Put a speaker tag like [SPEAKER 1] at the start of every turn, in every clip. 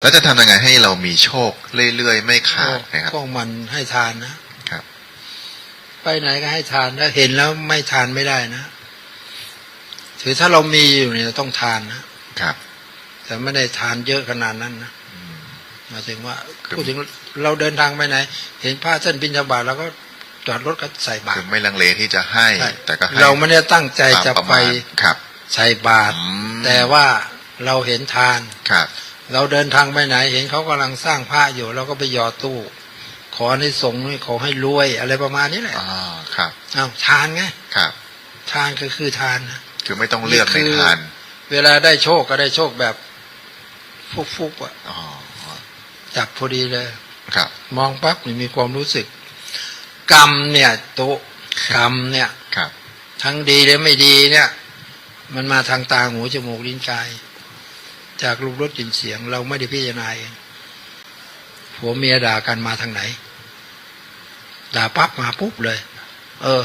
[SPEAKER 1] แล้วจะทำยังไงให้เรามีโชคเรื่อยๆไม่ขาดนะครับ
[SPEAKER 2] ก็มันให้ทานนะครับ ไปไหนก็ให้ทานถ้าเห็นแล้วไม่ทานไม่ได้นะถือถ้าเรามีอยู่เนี่ยต้องทานนะครับ แต่ไม่ได้ทานเยอะขนาดนั้นนะ
[SPEAKER 1] อืม
[SPEAKER 2] หมายถึงว่า
[SPEAKER 1] คือ
[SPEAKER 2] พูดถึงเราเดินทางไปไหน เห็นพระท่านบิณฑบาตเราก็จอดรถก็ใส่บาต
[SPEAKER 1] คื
[SPEAKER 2] ร
[SPEAKER 1] อไม่ลังเลที่จะให้
[SPEAKER 2] ใช่
[SPEAKER 1] แต่ก็ให้
[SPEAKER 2] เราไม่ได้ตั้งใจ
[SPEAKER 1] ตาม
[SPEAKER 2] จะ
[SPEAKER 1] ประ
[SPEAKER 2] ไป
[SPEAKER 1] มาณครับ
[SPEAKER 2] ใส่บาตร
[SPEAKER 1] อืม
[SPEAKER 2] แต่ว่าเราเห็นทาน
[SPEAKER 1] ครับ
[SPEAKER 2] เราเดินทางไปไหน เห็นเขากำลังสร้างพระอยู่ เราก็ไปหยอดตู้ ขอให้สงฆ์ขอให้รวยอะไรประมาณนี้แหละ
[SPEAKER 1] อ๋อครับ
[SPEAKER 2] อ้าวทานไง
[SPEAKER 1] ครับ
[SPEAKER 2] ทานก็คือทานนะ
[SPEAKER 1] คือไม่ต้องเลือก
[SPEAKER 2] นี่
[SPEAKER 1] ใน
[SPEAKER 2] คือ
[SPEAKER 1] ทาน
[SPEAKER 2] เวลาได้โชคก็ได้โชคแบบฟุกๆอะ
[SPEAKER 1] อ๋อ
[SPEAKER 2] จับพอดีเลย
[SPEAKER 1] ครับ
[SPEAKER 2] มองปั๊บมันมีความรู้สึก กรรมเนี่ยโตะกรรมเนี่ย
[SPEAKER 1] ครับ
[SPEAKER 2] ทั้งดีและไม่ดีเนี่ย มันมาทางตาหูจมูกลิ้นกาย จากรูปรสกลิ่นเสียง เราไม่ได้พิจารณาเองผัวเมียด่ากันมาทางไหน ด่าปั๊บมาปุ๊บเลย เออ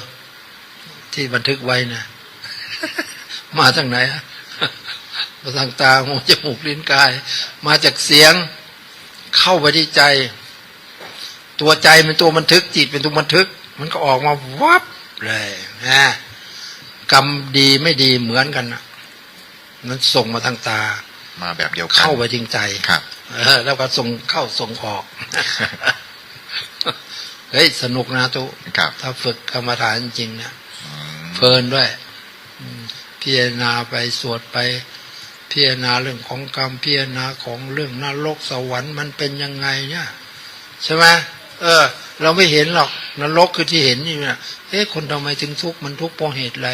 [SPEAKER 2] ที่บันทึกไว้นะมาทางไหนมาทางตาหูจมูกลิ้นกาย มาจากเสียง เข้าไปที่ใจ ตัวใจเป็นตัวบันทึกจิตเป็นตัวบันทึก มันก็ออกมาวับเลยนะกรรมดีไม่ดีเหมือนกันนะมันส่งมาทางตา
[SPEAKER 1] มาแบบเดียวกัน
[SPEAKER 2] เข้าไปจริงใจ
[SPEAKER 1] ครับ
[SPEAKER 2] เออแล้วก็ส่งเข้าส่งออกเฮ้ยสนุกนะตุ
[SPEAKER 1] ครับ
[SPEAKER 2] ถ้าฝึกกรรมฐานจริงๆนะ
[SPEAKER 1] อืม
[SPEAKER 2] เพลินด้วยอืมพิจารณาไปสวดไปพิจารณาเรื่องของกรรมพิจารณาของเรื่องนรกสวรรค์มันเป็นยังไงเนี่ยใช่ไหมเออ เราไม่เห็นหรอกนรกคือที่เห็นนี่นะเอ๊ะคนทำไมถึงทุกข์มันทุกข์เพราะเหตุอะไร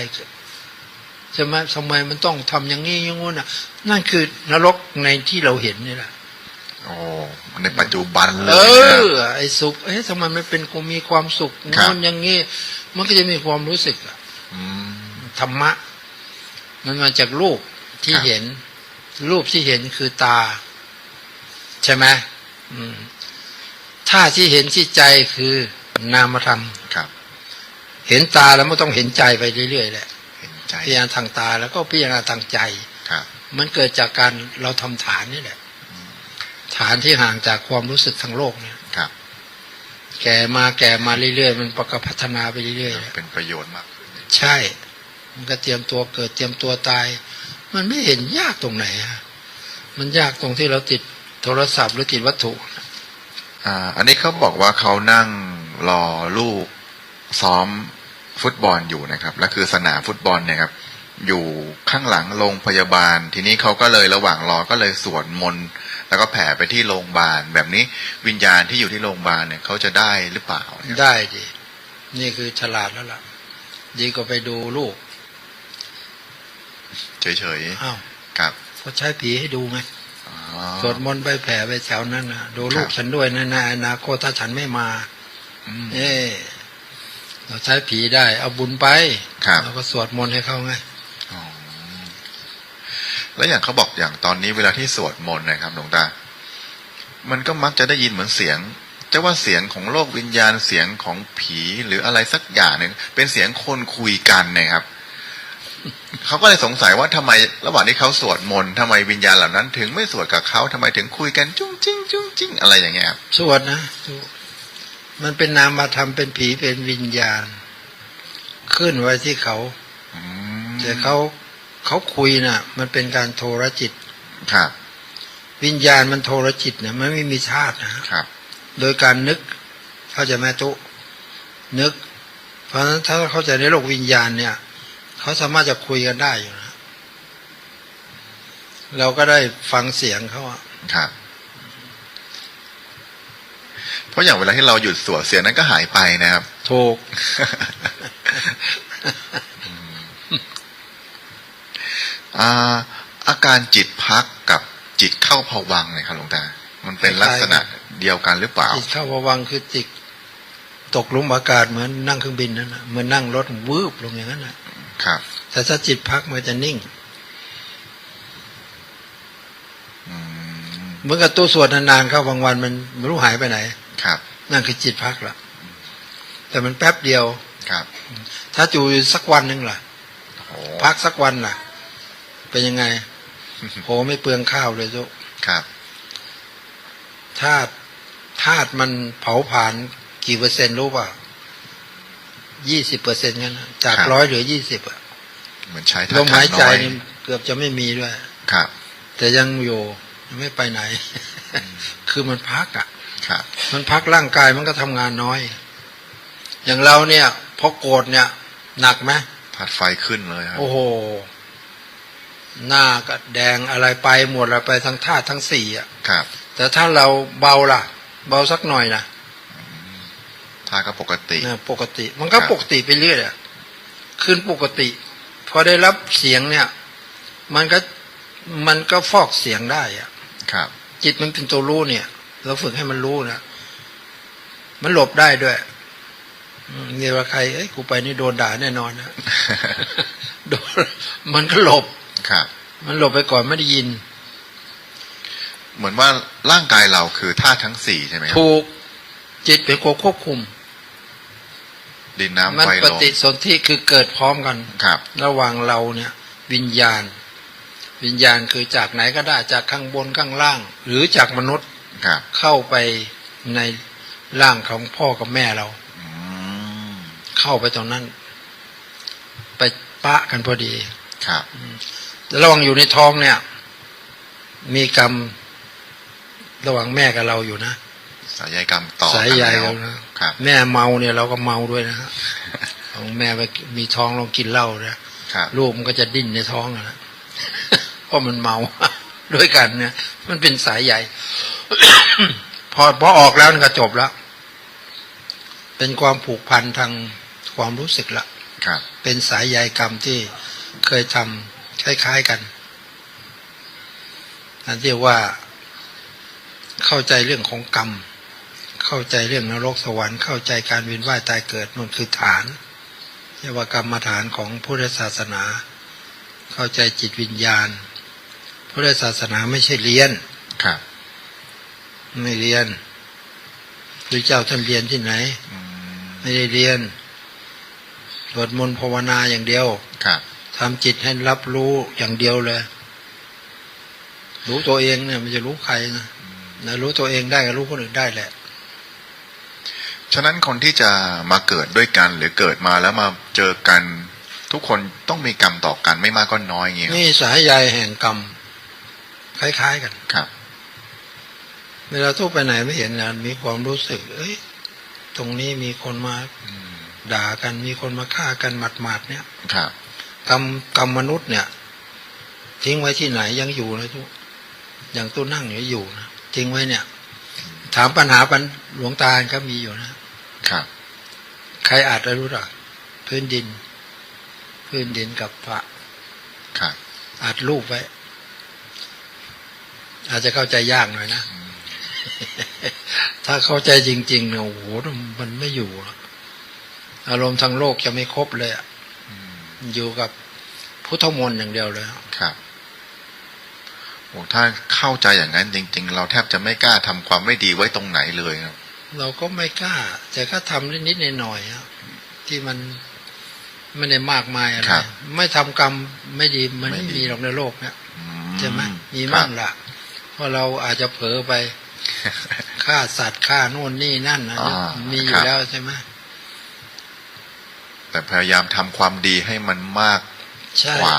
[SPEAKER 2] ใช่ไหมทำไมมันต้องทำอย่างนี้อย่างงู้นน่ะ นั่นคือนรกในที่เราเห็นนี่แหละ
[SPEAKER 1] โอ้ในปัจจุบันเล
[SPEAKER 2] เอย
[SPEAKER 1] นะ
[SPEAKER 2] อไอ้สุขเอ๊ะทำไมมันเป็นกูมีความสุข
[SPEAKER 1] ครับ
[SPEAKER 2] งูนอย่างงี้มันก็จะมีความรู้สึกอะ
[SPEAKER 1] อืม
[SPEAKER 2] ธรรมะ มันมาจากรูปที่
[SPEAKER 1] ครับ
[SPEAKER 2] เห็น รูปที่เห็นคือตา ใช่ไหมอืมถ้าที่เห็นที่ใจคือนามธรรม
[SPEAKER 1] ครับ
[SPEAKER 2] เห็นตาแล้วไม่ต้องเห็นใจไปเรื่อยๆแหละ
[SPEAKER 1] เห็น ใจ
[SPEAKER 2] พิจารณาทางตาแล้วก็พิจารณาทางใจ
[SPEAKER 1] ครับ
[SPEAKER 2] มันเกิดจากการเราทำฐานนี่แหละฐานที่ห่างจากความรู้สึกทางโลกเนี่ย
[SPEAKER 1] ครับ
[SPEAKER 2] แก่มาแก่มาเรื่อยๆมันประกอบพัฒนาไปเรื่อยๆ
[SPEAKER 1] เป็นประโยชน์มาก
[SPEAKER 2] ใช่ มันก็เตรียมตัวเกิดเตรียมตัวตาย มันไม่เห็นยากตรงไหนฮะมันยากตรงที่เราติดโทรศัพท์หรือติดวัตถุ
[SPEAKER 1] อ่าอันนี้เขาบอกว่าเขานั่งรอลูกซ้อม ฟุตบอลอยู่นะครับ และคือสนามฟุตบอลเนี่ยครับ อยู่ข้างหลังโรงพยาบาล ทีนี้เขาก็เลยระหว่างรอก็เลยสวดมนต์แล้วก็แผ่ไปที่โรงพยาบาล แบบนี้วิญญาณที่อยู่ที่โรงพยาบาลเนี่ยเขาจะได้หรือเปล่าเนี่ย
[SPEAKER 2] ได้ดินี่คือฉลาดแล้วล่ะ ดีก็ไปดูลูก
[SPEAKER 1] เฉย
[SPEAKER 2] อ้าว
[SPEAKER 1] ๆครับ
[SPEAKER 2] เขาใช้ผีให้ดูไง
[SPEAKER 1] อ๋อ
[SPEAKER 2] สวดมนต์ไปแผ่ไปแถวนั้นนะดูลูก
[SPEAKER 1] ครับ
[SPEAKER 2] ฉันด้วยนะในอนาคตถ้าฉันไม่มา
[SPEAKER 1] อืม
[SPEAKER 2] เอ๊ะ เราใช้ผีได้ เอาบุญไป
[SPEAKER 1] ครับ
[SPEAKER 2] เราก็สวดมนต์ให้เขาไง
[SPEAKER 1] อ๋อแล้วอย่างเขาบอกอย่างตอนนี้เวลาที่สวดมนต์นะครับหลวงตา มันก็มักจะได้ยินเหมือนเสียงจะว่าเสียงของโลกวิญญาณเสียงของผีหรืออะไรสักอย่างหนึ่งเป็นเสียงคนคุยกันนะครับเขาก็เลยสงสัยว่าทำไมระหว่างที่เขาสวดมนต์ทำไมวิญญาณเหล่านั้น ถึงไม่สวดกับเขาทำไมถึงคุยกันจุ้งจิ้งจุ้งจิ้งอะไรอย่างเงี้ยครับ
[SPEAKER 2] สวดนะสวด มันเป็นนามธรรมเป็นผีเป็นวิญญาณ ขึ้นไว้ที่เขา
[SPEAKER 1] อืม
[SPEAKER 2] แต่เขาเขาคุยน่ะ มันเป็นการโทรจิต
[SPEAKER 1] ครับ
[SPEAKER 2] วิญญาณมันโทรจิตเนี่ยมันไม่มีชาตินะ
[SPEAKER 1] ครับ
[SPEAKER 2] โดยการนึกเข้าใจไหมตุนึก เพราะฉะนั้นถ้าเข้าใจในโลกวิญญาณเนี่ยเขาสามารถจะคุยกันได้อยู่นะเราก็ได้ฟังเสียงเขาอะ
[SPEAKER 1] ครับ เพราะอย่างเวลาที่เราหยุดสวดเสียงนั้นก็หายไปนะครับ
[SPEAKER 2] ถูก
[SPEAKER 1] อาอาการจิตพักกับจิตเข้าผวังค์เนี่ยครับหลวงตา มันเป็นลักษณะเดียวกันหรือเปล่า
[SPEAKER 2] จิตเข้าภวังค์คือจิตตกหลุมอากาศเหมือนนั่งเครื่องบินนั่นนะเหมือนนั่งรถวืบลงอย่างนั้นนะครับ แต่ถ้าจิตพักมันจะนิ่ง
[SPEAKER 1] อืม
[SPEAKER 2] เหมือนกับตัวสวดนานๆเข้าบางวันมันไม่รู้หายไปไหน
[SPEAKER 1] ครับ
[SPEAKER 2] นั่นคือจิตพักละแต่มันแป๊บเดียว
[SPEAKER 1] ครับ
[SPEAKER 2] ถ้าอยู่สักวันหนึ่งล่ะ
[SPEAKER 1] โอ้
[SPEAKER 2] พักสักวันล่ะ เป็นยังไงโหไม่เปลืองข้าวเลยทุก
[SPEAKER 1] ครับ
[SPEAKER 2] ธาตุธาตุมันเผาผลาญกี่เปอร์เซ็นต์รู้ป่ะยี่สิบเปอร์เซ็นต์กันนะจาก
[SPEAKER 1] ครับ
[SPEAKER 2] ร้อยเหลือยี่สิบอะ
[SPEAKER 1] เหมือนใช้
[SPEAKER 2] ล
[SPEAKER 1] ธาตุ
[SPEAKER 2] มหายใจ
[SPEAKER 1] น้อย
[SPEAKER 2] นี่เกือบจะไม่มีด้วย
[SPEAKER 1] ครับ
[SPEAKER 2] แต่ยังอยู่ยังไม่ไปไหน คือมันพักอะ
[SPEAKER 1] ครับ
[SPEAKER 2] มันพักร่างกายมันก็ทำงานน้อย อย่างเราเนี่ยพอโกรธเนี่ย หนักไหม
[SPEAKER 1] ธาตุไฟขึ้นเลยครับ
[SPEAKER 2] โอ้โห หน้าก็แดงอะไรไปหมดอะไรไปทั้งธาตุทั้งสี่อะ
[SPEAKER 1] ครับ
[SPEAKER 2] แต่ถ้าเราเบาล่ะ เบาสักหน่อยนะ
[SPEAKER 1] ธาตุก็ปกติ
[SPEAKER 2] เนี่ยปกติ มันก็
[SPEAKER 1] ครับ
[SPEAKER 2] ปกติไปเรื่อยอะขึ้นปกติ พอได้รับเสียงเนี่ย มันก็มันก็ฟอกเสียงได้อะ
[SPEAKER 1] ครับ
[SPEAKER 2] จิตมันเป็นตัวรู้เนี่ย เราฝึกให้มันรู้นะมันหลบได้ด้วยอืมนี่ว่าใคร เอ้ยกูไปนี่โดนด่าแน่นอนนะโดนมันก็หลบ
[SPEAKER 1] ครับ
[SPEAKER 2] มันหลบไปก่อนไม่ได้ยิน
[SPEAKER 1] เหมือนว่าร่างกายเราคือธาตุทั้งสี่ใช่ไหมครับ
[SPEAKER 2] ถูกจิตเป็นตัวควบคุม
[SPEAKER 1] ดินน้ำ
[SPEAKER 2] มัน
[SPEAKER 1] ไฟ
[SPEAKER 2] ป
[SPEAKER 1] ลม
[SPEAKER 2] ฏิสนธิคือเกิดพร้อมกัน
[SPEAKER 1] ครับ
[SPEAKER 2] ระหว่างเราเนี่ย วิญญาณ วิญญาณคือจากไหนก็ได้จากข้างบนข้างล่าง หรือจากมนุษย์
[SPEAKER 1] ครับ
[SPEAKER 2] เข้าไปในร่างของพ่อกับแม่เรา
[SPEAKER 1] อืม
[SPEAKER 2] เข้าไปตรงนั้น ไปปะกันพอดี
[SPEAKER 1] ครับ
[SPEAKER 2] ระหว่างอยู่ในท้องเนี่ย มีกรรมระหว่างแม่กับเราอยู่นะ
[SPEAKER 1] สายใยกรรมต่อ
[SPEAKER 2] สายใย
[SPEAKER 1] กัน
[SPEAKER 2] เรา
[SPEAKER 1] แล้ว
[SPEAKER 2] นะครับ แม่เมาเนี่ยเราก็เมาด้วยนะฮะของแม่ไปมีท้องลองกินเหล้านะครับลูกมันก็จะดิ้นในท้องอะนะเพราะมันเมาด้วยกันเนี่ย มันเป็นสายใย พอพอออกแล้วนี่ก็จบแล้วเป็นความผูกพันทางความรู้สึกละ
[SPEAKER 1] ครับ
[SPEAKER 2] เป็นสายใยกรรมที่เคยทำคล้ายๆกันนั่นเรียกว่าเข้าใจเรื่องของกรรม เข้าใจเรื่องนรกสวรรค์ เข้าใจการเวียนว่ายตายเกิดนั่นคือฐานเรียกว่ากรรมฐานของพุทธศาสนา เข้าใจจิตวิญญาณพุทธศาสนาไม่ใช่เรียน
[SPEAKER 1] ครับ
[SPEAKER 2] ไม่เรียนพระเจ้าท่านเรียนที่ไหน
[SPEAKER 1] อืม
[SPEAKER 2] ไม่ได้เรียนสวดมนต์ภาวนาอย่างเดียว
[SPEAKER 1] ครับ
[SPEAKER 2] ทำจิตให้รับรู้อย่างเดียวเลย รู้ตัวเองเนี่ย มันจะรู้ใครนะนะรู้ตัวเองได้ก็รู้คนอื่นได้แหละ
[SPEAKER 1] ฉะนั้นคนที่จะมาเกิดด้วยกันหรือเกิดมาแล้วมาเจอกัน ทุกคนต้องมีกรรมต่อกันไม่มากก็น้อยอย่างเงี้ยครับ
[SPEAKER 2] นี่สายใยแห่งกรรมคล้ายๆกัน
[SPEAKER 1] ครับ
[SPEAKER 2] เวลาทุกไปไหนไม่เห็นนะมีความรู้สึก เอ้ย ตรงนี้มีคนมา
[SPEAKER 1] อืม
[SPEAKER 2] ด่ากันมีคนมาฆ่ากันหมัดๆเนี่ย
[SPEAKER 1] ครับ
[SPEAKER 2] กรรมกรรมมนุษย์เนี่ย ทิ้งไว้ที่ไหนยังอยู่นะทุกอย่างตู้นั่งอยู่อยู่นะทิ้งไว้เนี่ย ถามปัญหาปัญหลวงตาก็มีอยู่นะ
[SPEAKER 1] ครับ
[SPEAKER 2] ใครอาจจะรู้หรอพื้นดิน พื้นดินกับพระ
[SPEAKER 1] ครับ
[SPEAKER 2] อาจรูปไว้ อาจจะเข้าใจยากหน่อยนะ ถ้าเข้าใจจริง ๆ เนี่ยโอ้โหมันไม่อยู่หรอกอารมณ์ทางโลกจะไม่ครบเลยอะ
[SPEAKER 1] อืม
[SPEAKER 2] อยู่กับพุทธมนต์อย่างเดียวเลยอะ
[SPEAKER 1] ครับโอ้ถ้าเข้าใจอย่างนั้นจริง ๆ เราแทบจะไม่กล้าทำความไม่ดีไว้ตรงไหนเลยครับ
[SPEAKER 2] เราก็ไม่กล้า แต่ก็ทำนิดๆหน่อยๆอะที่มันไม่ได้มากมายอะไร
[SPEAKER 1] ครับ
[SPEAKER 2] ไม่ทำกรรมไม่ดีมัน
[SPEAKER 1] ไม่
[SPEAKER 2] ไม่
[SPEAKER 1] ดี
[SPEAKER 2] มีหรอกในโลกเนี่ย
[SPEAKER 1] อื
[SPEAKER 2] ใช่ไหมมี
[SPEAKER 1] ครั
[SPEAKER 2] บ้า
[SPEAKER 1] บ
[SPEAKER 2] งละเพราะเราอาจจะเผลอไป ฆ่าสัตว์ฆ่าโน่นนี่นั่นนะ
[SPEAKER 1] อ่า
[SPEAKER 2] มีอ
[SPEAKER 1] ครั
[SPEAKER 2] ยู่
[SPEAKER 1] บ
[SPEAKER 2] แล้วใช่ไหม
[SPEAKER 1] แต่พยายามทำความดีให้มันมาก
[SPEAKER 2] ใช่
[SPEAKER 1] กว่า